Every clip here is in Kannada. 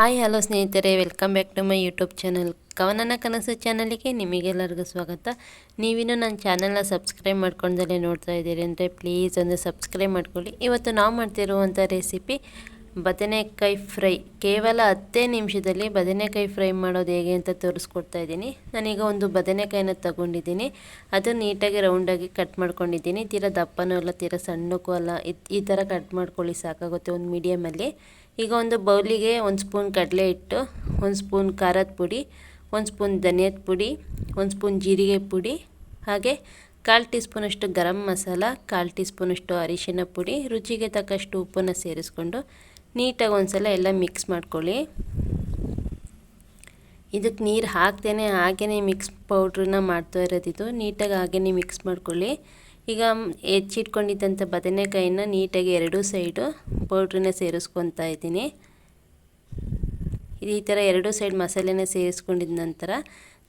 ಹಾಯ್, ಹಲೋ ಸ್ನೇಹಿತರೆ, welcome back to my YouTube channel. ಕವನನ ಕನಸು ಚಾನಲಿಗೆ ನಿಮಗೆಲ್ಲರಿಗೂ ಸ್ವಾಗತ. ನೀವಿನ್ನೂ ನನ್ನ ಚಾನಲ್ನ ಸಬ್ಸ್ಕ್ರೈಬ್ ಮಾಡ್ಕೊಂಡಲ್ಲೇ ನೋಡ್ತಾ ಇದ್ದೀರಿ ಅಂದರೆ ಪ್ಲೀಸ್ ಒಂದು ಸಬ್ಸ್ಕ್ರೈಬ್ ಮಾಡ್ಕೊಳ್ಳಿ. ಇವತ್ತು ನಾವು ಮಾಡ್ತಿರುವಂಥ ರೆಸಿಪಿ ಬದನೆಕಾಯಿ ಫ್ರೈ. ಕೇವಲ ಹತ್ತೇ ನಿಮಿಷದಲ್ಲಿ ಬದನೆಕಾಯಿ ಫ್ರೈ ಮಾಡೋದು ಹೇಗೆ ಅಂತ ತೋರಿಸ್ಕೊಡ್ತಾ ಇದ್ದೀನಿ. ನಾನೀಗ ಒಂದು ಬದನೆಕಾಯಿನ ತಗೊಂಡಿದ್ದೀನಿ. ಅದು ನೀಟಾಗಿ ರೌಂಡಾಗಿ ಕಟ್ ಮಾಡ್ಕೊಂಡಿದ್ದೀನಿ. ತೀರಾ ದಪ್ಪನೂ ಅಲ್ಲ, ತೀರಾ ಸಣ್ಣಕ್ಕೂ ಅಲ್ಲ. ಈ ಥರ ಕಟ್ ಮಾಡ್ಕೊಳ್ಳಿ, ಸಾಕಾಗುತ್ತೆ ಒಂದು ಮೀಡಿಯಮಲ್ಲಿ. ಈಗ ಒಂದು ಬೌಲಿಗೆ ಒಂದು ಸ್ಪೂನ್ ಕಡಲೆ ಹಿಟ್ಟು, ಒಂದು ಸ್ಪೂನ್ ಖಾರದ ಪುಡಿ, ಒಂದು ಸ್ಪೂನ್ ಧನಿಯದ ಪುಡಿ, ಒಂದು ಸ್ಪೂನ್ ಜೀರಿಗೆ ಪುಡಿ, ಹಾಗೆ ಕಾಲು ಟೀ ಸ್ಪೂನಷ್ಟು ಗರಂ ಮಸಾಲ, ಕಾಲು ಟೀ ಸ್ಪೂನಷ್ಟು ಅರಿಶಿನ ಪುಡಿ, ರುಚಿಗೆ ತಕ್ಕಷ್ಟು ಉಪ್ಪನ್ನು ಸೇರಿಸ್ಕೊಂಡು ನೀಟಾಗಿ ಒಂದ್ಸಲ ಎಲ್ಲ ಮಿಕ್ಸ್ ಮಾಡ್ಕೊಳ್ಳಿ. ಇದಕ್ಕೆ ನೀರು ಹಾಕ್ತೇನೆ ಹಾಗೇ ಮಿಕ್ಸ್ ಪೌಡ್ರನ್ನ ಮಾಡ್ತಾ ಇರೋದಿದು. ನೀಟಾಗಿ ಹಾಗೇ ಮಿಕ್ಸ್ ಮಾಡ್ಕೊಳ್ಳಿ. ಈಗ ಹೆಚ್ಚಿಟ್ಕೊಂಡಿದ್ದಂಥ ಬದನೆಕಾಯಿನ ನೀಟಾಗಿ ಎರಡೂ ಸೈಡು ಪೌಡ್ರನ್ನ ಸೇರಿಸ್ಕೊತಾ ಇದ್ದೀನಿ. ಈ ಥರ ಎರಡೂ ಸೈಡ್ ಮಸಾಲೆನ ಸೇರಿಸ್ಕೊಂಡಿದ ನಂತರ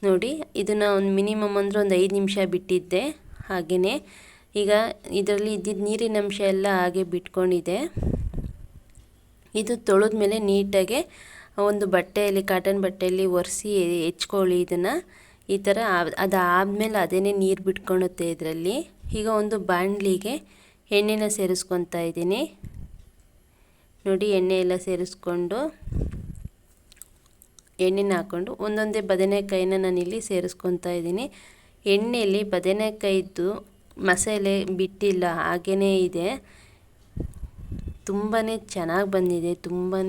ನೋಡಿ, ಇದನ್ನು ಒಂದು ಮಿನಿಮಮ್ ಅಂದರೆ ಒಂದು ಐದು ನಿಮಿಷ ಬಿಟ್ಟಿದ್ದೆ ಹಾಗೆಯೇ ಈಗ ಇದರಲ್ಲಿ ಇದ್ದಿದ್ದ ನೀರಿನ ಅಂಶ ಎಲ್ಲ ಹಾಗೆ ಬಿಟ್ಕೊಂಡಿದೆ ಇದು ತೊಳೆದ ಮೇಲೆ ನೀಟಾಗೆ ಒಂದು ಬಟ್ಟೆಯಲ್ಲಿ ಕಾಟನ್ ಬಟ್ಟೆಯಲ್ಲಿ ಒರೆಸಿ ಹೆಚ್ಕೊಳ್ಳಿ ಇದನ್ನು. ಈ ಥರ ಅದಾದಮೇಲೆ ಅದೇನೇ ನೀರು ಬಿಟ್ಕೊಳುತ್ತೆ ಇದರಲ್ಲಿ. ಈಗ ಒಂದು ಬಾಣಲಿಗೆ ಎಣ್ಣೆನ ಸೇರಿಸ್ಕೊತಾ ಇದ್ದೀನಿ. ನೋಡಿ, ಎಣ್ಣೆ ಎಲ್ಲ ಸೇರಿಸ್ಕೊಂಡು, ಎಣ್ಣೆನ ಹಾಕ್ಕೊಂಡು ಒಂದೊಂದೇ ಬದನೆಕಾಯಿನ ನಾನಿಲ್ಲಿ ಸೇರಿಸ್ಕೊತಾ ಇದ್ದೀನಿ. ಎಣ್ಣೆಯಲ್ಲಿ ಬದನೆಕಾಯಿದ್ದು ಮಸಾಲೆ ಬಿಟ್ಟಿಲ್ಲ ಹಾಗೇ ಇದೆ. ತುಂಬಾ ಚೆನ್ನಾಗಿ ಬಂದಿದೆ ತುಂಬಾ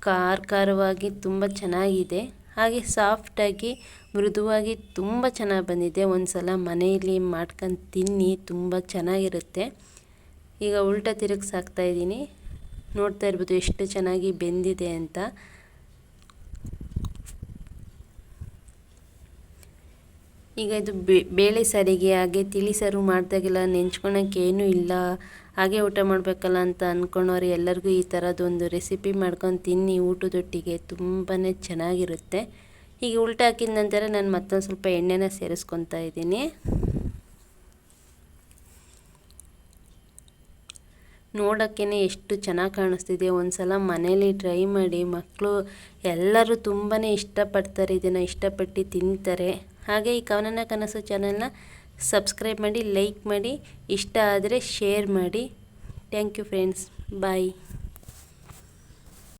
ಖಾರ ಖಾರವಾಗಿ ತುಂಬ ಚೆನ್ನಾಗಿದೆ. ಹಾಗೆ ಸಾಫ್ಟಾಗಿ ಮೃದುವಾಗಿ ತುಂಬ ಚೆನ್ನಾಗಿ ಬಂದಿದೆ. ಒಂದು ಸಲ ಮನೆಯಲ್ಲಿ ಮಾಡ್ಕೊಂಡು ತಿನ್ನಿ, ತುಂಬ ಚೆನ್ನಾಗಿರುತ್ತೆ. ಈಗ ಉಲ್ಟ ತಿರುಗಿಸಾಕ್ತಾ ಇದ್ದೀನಿ. ನೋಡ್ತಾ ಇರ್ಬೋದು ಎಷ್ಟು ಚೆನ್ನಾಗಿ ಬೆಂದಿದೆ ಅಂತ. ಈಗ ಇದು ಬೇಳೆ ಸಾರಿಗೆ ಹಾಗೆ ತಿಳಿ ಸಾರು ಮಾಡಿದಾಗೆಲ್ಲ ನೆಂಚ್ಕೊಳಕ್ಕೆ ಏನೂ ಇಲ್ಲ. ಹಾಗೆ ಊಟ ಮಾಡಬೇಕಲ್ಲ ಅಂತ ಅಂದ್ಕೊಂಡವ್ರು ಎಲ್ಲರಿಗೂ ಈ ಥರದೊಂದು ರೆಸಿಪಿ ಮಾಡ್ಕೊಂಡು ತಿನ್ನಿ, ಊಟದೊಟ್ಟಿಗೆ ತುಂಬಾ ಚೆನ್ನಾಗಿರುತ್ತೆ. ಈಗ ಉಲ್ಟ ಹಾಕಿದ ನಂತರ ನಾನು ಮತ್ತೊಂದು ಸ್ವಲ್ಪ ಎಣ್ಣೆನ ಸೇರಿಸ್ಕೊತಾ ಇದ್ದೀನಿ. ನೋಡೋಕ್ಕೇ ಎಷ್ಟು ಚೆನ್ನಾಗಿ ಕಾಣಿಸ್ತಿದೆ. ಒಂದು ಸಲ ಮನೇಲಿ ಟ್ರೈ ಮಾಡಿ ಮಕ್ಕಳು ಎಲ್ಲರೂ ತುಂಬಾ ಇಷ್ಟಪಡ್ತಾರೆ, ಇದನ್ನು ಇಷ್ಟಪಟ್ಟು ತಿಂತಾರೆ. ಹಾಗೆ ಈ ಕವನನ ಕನಸು ಚಾನಲ್ನ ಸಬ್ಸ್ಕ್ರೈಬ್ ಮಾಡಿ ಲೈಕ್ ಮಾಡಿ, ಇಷ್ಟ ಆದರೆ ಶೇರ್ ಮಾಡಿ. Thank you friends bye